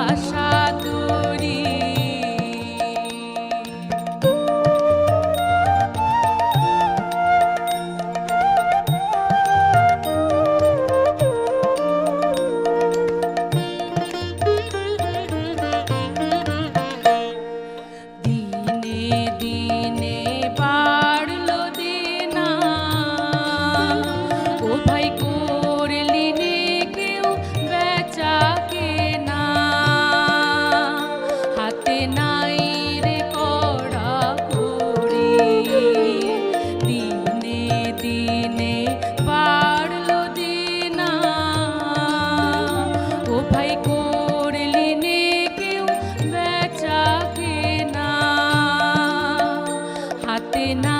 আকাশ না